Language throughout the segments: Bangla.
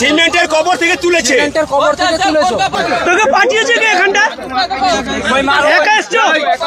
সিমেন্টের কবর থেকে তুলেছে কবর থেকে তুলেছো তোকে পাঠিয়েছে কে এখানটা একা এসছো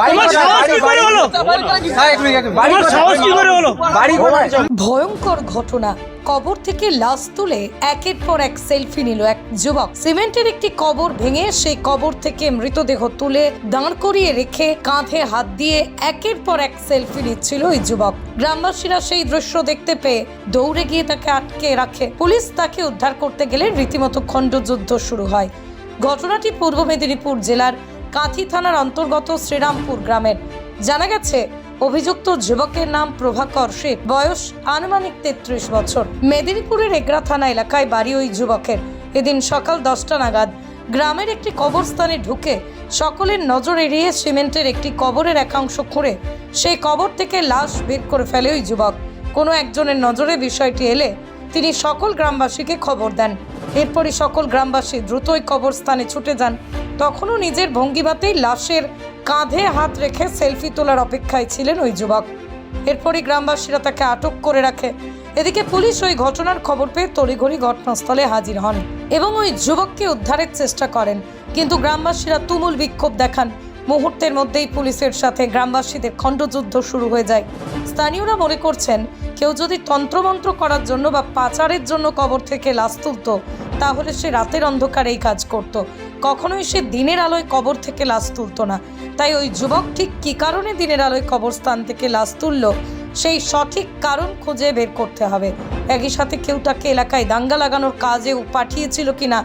তোমার সাহস কি করে হলো তোমার সাহস কি করে হলো ভয়ঙ্কর ঘটনা কবর থেকে লাশ তুলে একের পর এক সেলফি নিল এক যুবক। সিমেন্টের একটি কবর ভেঙে সেই কবর থেকে মৃতদেহ তুলে দাঁড় করিয়ে রেখে কাঁধে হাত দিয়ে একের পর এক সেলফি নিচ্ছিল ওই যুবক। গ্রামবাসীরা সেই দৃশ্য দেখতে পেয়ে দৌড়ে গিয়ে তাকে আটকে রাখে। পুলিশ তাকে উদ্ধার করতে গেলে রীতিমতো খণ্ডযুদ্ধ শুরু হয়। ঘটনাটি পূর্ব মেদিনীপুর জেলার কাঁথি থানার অন্তর্গত শ্রীরামপুর গ্রামের। জানা গেছে অভিযুক্ত যুবকের নাম প্রভাকর শেখ বয়স আনুমানিক তেত্রিশ বছর। মেদিনীপুরের এগরা থানা এলাকায় বাড়ি ওই যুবকের। এদিন সকাল দশটা নাগাদ গ্রামের একটি কবরস্থানে ঢুকে সকলের নজর এড়িয়ে সিমেন্টের একটি কবরের একাংশ খুঁড়ে সেই কবর থেকে লাশ বের করে ফেলে ওই যুবক। কোনো একজনের নজরে বিষয়টি এলে তিনি সকল গ্রামবাসীকে খবর দেন। এরপরই সকল গ্রামবাসী দ্রুতই কবরস্থানে ছুটে যান। তখনও নিজের ভঙ্গিমাতেই লাশের কাঁধে হাত রেখে সেলফি তোলার অপেক্ষায় ছিলেন ওই যুবক। এরপরই গ্রামবাসীরা তাকে আটক করে রাখে। এদিকে পুলিশ ওই ঘটনার খবর পেয়ে তড়িঘড়ি ঘটনাস্থলে হাজির হন এবং ওই যুবককে উদ্ধারের চেষ্টা করেন। কিন্তু গ্রামবাসীরা তুমুল বিক্ষোভ দেখান। মুহূর্তের মধ্যেই পুলিশের সাথে গ্রামবাসীদের খণ্ডযুদ্ধ শুরু হয়ে যায়। স্থানীয়রা মনে করছেন, কেউ যদি তন্ত্রমন্ত্র করার জন্য বা পাচারের জন্য কবর থেকে লাশ তুলত, তাহলে সে রাতের অন্ধকারে এই কাজ করত। কখনোই সে দিনের আলোয় কবর থেকে লাশ তুলতো না। তাই ওই যুবক ঠিক কী কারণে দিনের আলোয় কবরস্থান থেকে লাশ তুললো? সেই সঠিক কারণ খুঁজে বের করতে হবে। একই সাথে কেউ তাকে এলাকায় দাঙ্গা লাগানোর কাজেও পাঠিয়েছিল কিনা